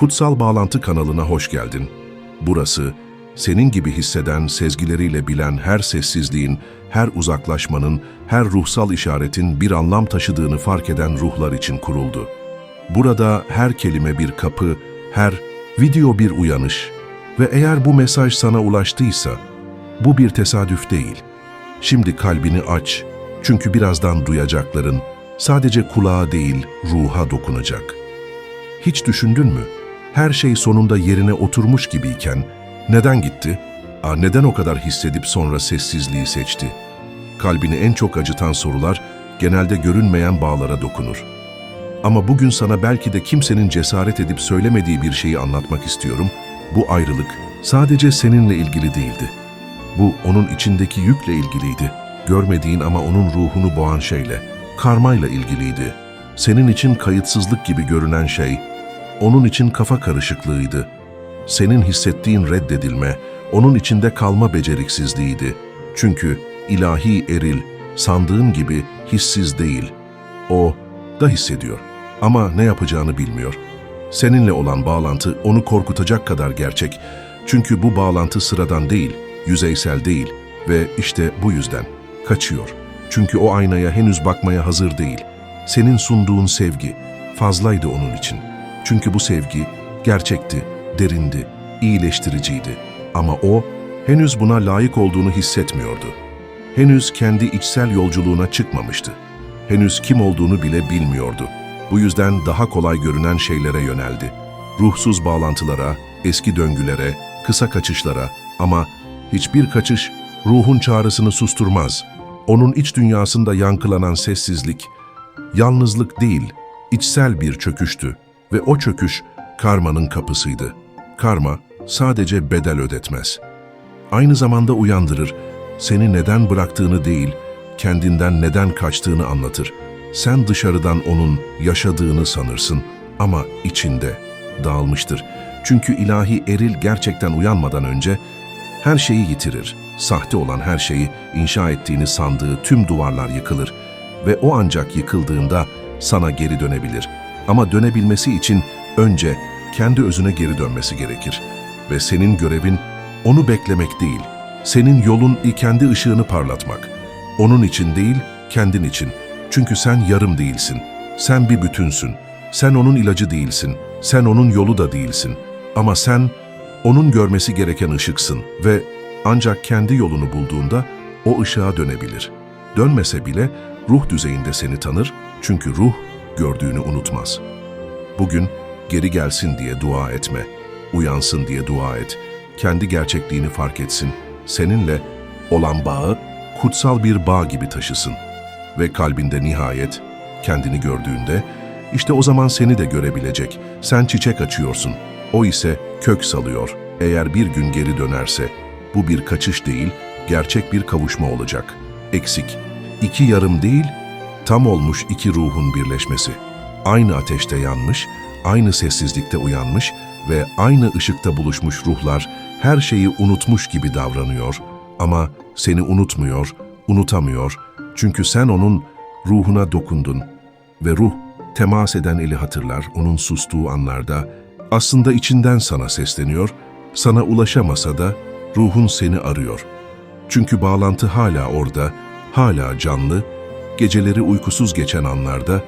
Kutsal Bağlantı kanalına hoş geldin. Burası, senin gibi hisseden, sezgileriyle bilen her sessizliğin, her uzaklaşmanın, her ruhsal işaretin bir anlam taşıdığını fark eden ruhlar için kuruldu. Burada her kelime bir kapı, her video bir uyanış ve eğer bu mesaj sana ulaştıysa, bu bir tesadüf değil. Şimdi kalbini aç, çünkü birazdan duyacakların sadece kulağa değil, ruha dokunacak. Hiç düşündün mü? Her şey sonunda yerine oturmuş gibiyken neden gitti? Aa, neden o kadar hissedip sonra sessizliği seçti? Kalbini en çok acıtan sorular genelde görünmeyen bağlara dokunur. Ama bugün sana belki de kimsenin cesaret edip söylemediği bir şeyi anlatmak istiyorum. Bu ayrılık sadece seninle ilgili değildi. Bu onun içindeki yükle ilgiliydi. Görmediğin ama onun ruhunu boğan şeyle, karmayla ilgiliydi. Senin için kayıtsızlık gibi görünen şey, onun için kafa karışıklığıydı. Senin hissettiğin reddedilme, onun içinde kalma beceriksizliğiydi. Çünkü ilahi eril, sandığın gibi hissiz değil. O da hissediyor ama ne yapacağını bilmiyor. Seninle olan bağlantı onu korkutacak kadar gerçek. Çünkü bu bağlantı sıradan değil, yüzeysel değil ve işte bu yüzden kaçıyor. Çünkü o aynaya henüz bakmaya hazır değil. Senin sunduğun sevgi fazlaydı onun için. Çünkü bu sevgi gerçekti, derindi, iyileştiriciydi. Ama o henüz buna layık olduğunu hissetmiyordu. Henüz kendi içsel yolculuğuna çıkmamıştı. Henüz kim olduğunu bile bilmiyordu. Bu yüzden daha kolay görünen şeylere yöneldi. Ruhsuz bağlantılara, eski döngülere, kısa kaçışlara ama hiçbir kaçış ruhun çağrısını susturmaz. Onun iç dünyasında yankılanan sessizlik, yalnızlık değil, içsel bir çöküştü ve o çöküş karmanın kapısıydı. Karma sadece bedel ödetmez. Aynı zamanda uyandırır. Seni neden bıraktığını değil, kendinden neden kaçtığını anlatır. Sen dışarıdan onun yaşadığını sanırsın ama içinde dağılmıştır. Çünkü ilahi eril gerçekten uyanmadan önce her şeyi yitirir. Sahte olan her şeyi inşa ettiğini sandığı tüm duvarlar yıkılır ve o ancak yıkıldığında sana geri dönebilir. Ama dönebilmesi için önce kendi özüne geri dönmesi gerekir. Ve senin görevin onu beklemek değil, senin yolun kendi ışığını parlatmak. Onun için değil, kendin için. Çünkü sen yarım değilsin. Sen bir bütünsün. Sen onun ilacı değilsin. Sen onun yolu da değilsin. Ama sen onun görmesi gereken ışıksın ve ancak kendi yolunu bulduğunda o ışığa dönebilir. Dönmese bile ruh düzeyinde seni tanır çünkü ruh gördüğünü unutmaz. Bugün geri gelsin diye dua etme, uyansın diye dua et, kendi gerçekliğini fark etsin, seninle olan bağı kutsal bir bağ gibi taşısın ve kalbinde nihayet kendini gördüğünde işte o zaman seni de görebilecek. Sen çiçek açıyorsun, o ise kök salıyor. Eğer bir gün geri dönerse bu bir kaçış değil, gerçek bir kavuşma olacak. Eksik. İki yarım değil, tam olmuş iki ruhun birleşmesi. Aynı ateşte yanmış, aynı sessizlikte uyanmış ve aynı ışıkta buluşmuş ruhlar her şeyi unutmuş gibi davranıyor ama seni unutmuyor, unutamıyor çünkü sen onun ruhuna dokundun ve ruh temas eden eli hatırlar onun sustuğu anlarda aslında içinden sana sesleniyor, sana ulaşamasa da ruhun seni arıyor. Çünkü bağlantı hala orada, hala canlı, geceleri uykusuz geçen anlarda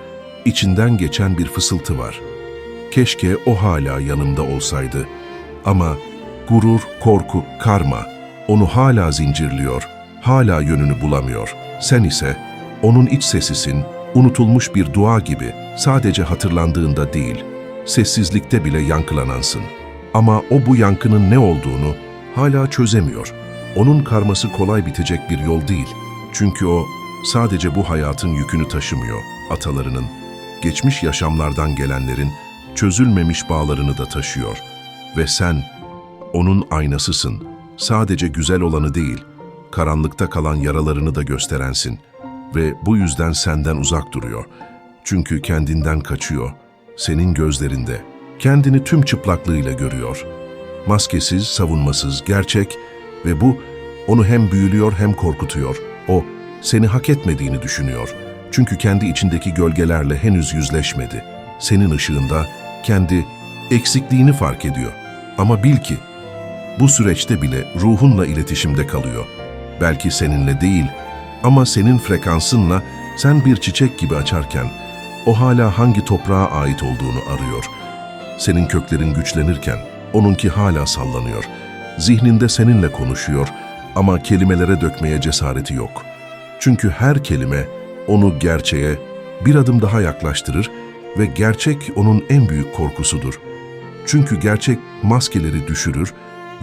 içinden geçen bir fısıltı var. Keşke o hala yanımda olsaydı. Ama gurur, korku, karma onu hala zincirliyor, hala yönünü bulamıyor. Sen ise onun iç sesisin, unutulmuş bir dua gibi sadece hatırlandığında değil, sessizlikte bile yankılanansın. Ama o bu yankının ne olduğunu hala çözemiyor. Onun karması kolay bitecek bir yol değil. Çünkü o sadece bu hayatın yükünü taşımıyor, atalarının, geçmiş yaşamlardan gelenlerin çözülmemiş bağlarını da taşıyor. Ve sen onun aynasısın. Sadece güzel olanı değil, karanlıkta kalan yaralarını da gösterensin. Ve bu yüzden senden uzak duruyor. Çünkü kendinden kaçıyor. Senin gözlerinde. Kendini tüm çıplaklığıyla görüyor. Maskesiz, savunmasız, gerçek ve bu onu hem büyülüyor hem korkutuyor. O seni hak etmediğini düşünüyor. Çünkü kendi içindeki gölgelerle henüz yüzleşmedi. Senin ışığında kendi eksikliğini fark ediyor. Ama bil ki bu süreçte bile ruhunla iletişimde kalıyor. Belki seninle değil ama senin frekansınla sen bir çiçek gibi açarken o hala hangi toprağa ait olduğunu arıyor. Senin köklerin güçlenirken onunki hala sallanıyor. Zihninde seninle konuşuyor ama kelimelere dökmeye cesareti yok. Çünkü her kelime onu gerçeğe bir adım daha yaklaştırır ve gerçek onun en büyük korkusudur. Çünkü gerçek maskeleri düşürür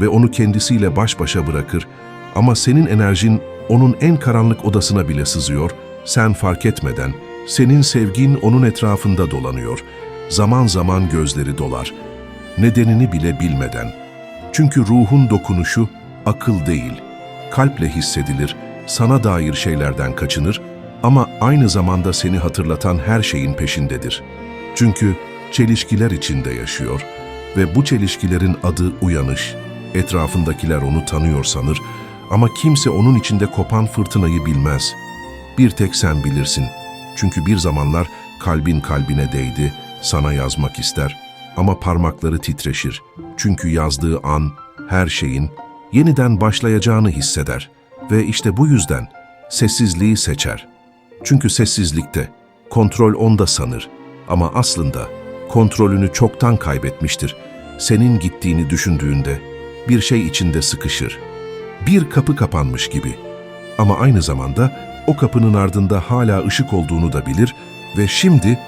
ve onu kendisiyle baş başa bırakır ama senin enerjin onun en karanlık odasına bile sızıyor, sen fark etmeden, senin sevgin onun etrafında dolanıyor. Zaman zaman gözleri dolar. Nedenini bile bilmeden. Çünkü ruhun dokunuşu akıl değil, kalple hissedilir, sana dair şeylerden kaçınır ama aynı zamanda seni hatırlatan her şeyin peşindedir. Çünkü çelişkiler içinde yaşıyor ve bu çelişkilerin adı uyanış. Etrafındakiler onu tanıyor sanır ama kimse onun içinde kopan fırtınayı bilmez. Bir tek sen bilirsin. Çünkü bir zamanlar kalbin kalbine değdi, sana yazmak ister ama parmakları titreşir. Çünkü yazdığı an her şeyin yeniden başlayacağını hisseder ve işte bu yüzden sessizliği seçer. Çünkü sessizlikte kontrol onda sanır ama aslında kontrolünü çoktan kaybetmiştir. Senin gittiğini düşündüğünde bir şey içinde sıkışır. Bir kapı kapanmış gibi. Ama aynı zamanda o kapının ardında hala ışık olduğunu da bilir ve şimdi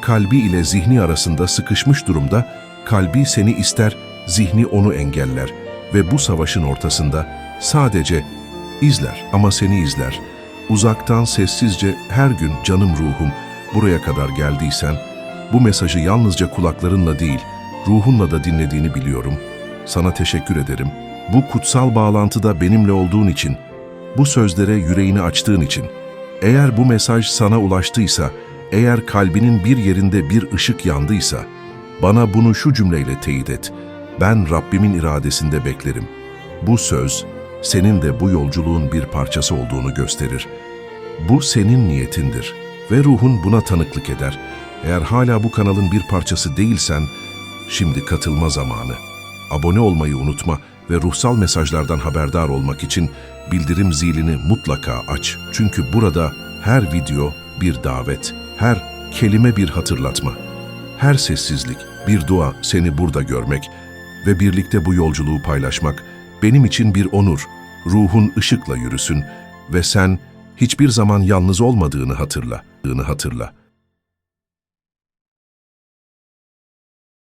kalbi ile zihni arasında sıkışmış durumda kalbi seni ister, zihni onu engeller ve bu savaşın ortasında sadece izler ama seni izler. Uzaktan sessizce her gün canım ruhum buraya kadar geldiysen bu mesajı yalnızca kulaklarınla değil ruhunla da dinlediğini biliyorum. Sana teşekkür ederim. Bu kutsal bağlantıda benimle olduğun için, bu sözlere yüreğini açtığın için. Eğer bu mesaj sana ulaştıysa, eğer kalbinin bir yerinde bir ışık yandıysa, bana bunu şu cümleyle teyit et. Ben Rabbimin iradesinde beklerim. Bu söz, senin de bu yolculuğun bir parçası olduğunu gösterir. Bu senin niyetindir ve ruhun buna tanıklık eder. Eğer hala bu kanalın bir parçası değilsen, şimdi katılma zamanı. Abone olmayı unutma ve ruhsal mesajlardan haberdar olmak için bildirim zilini mutlaka aç. Çünkü burada her video bir davet, her kelime bir hatırlatma. Her sessizlik bir dua seni burada görmek ve birlikte bu yolculuğu paylaşmak benim için bir onur. Ruhun ışıkla yürüsün ve sen hiçbir zaman yalnız olmadığını hatırla. hatırla.